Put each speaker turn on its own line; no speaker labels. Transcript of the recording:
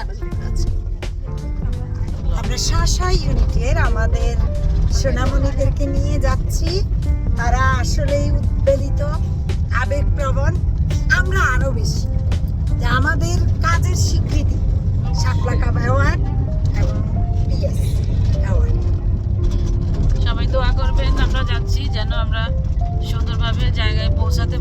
জানো লেখা আছে
আমরা শাসা ইউনিটের আমাদের সোনামণিদেরকে নিয়ে যাচ্ছি। তারা আসলেই উদ্বেলিত আবেগপ্রবণ। আমরা আরও বেশি। আমাদের কাজের স্বীকৃতি। Shapla cup award.
সবাই দোয়া করবেন, আমরা যাচ্ছি যেন আমরা সুন্দরভাবে জায়গায় পৌঁছাতে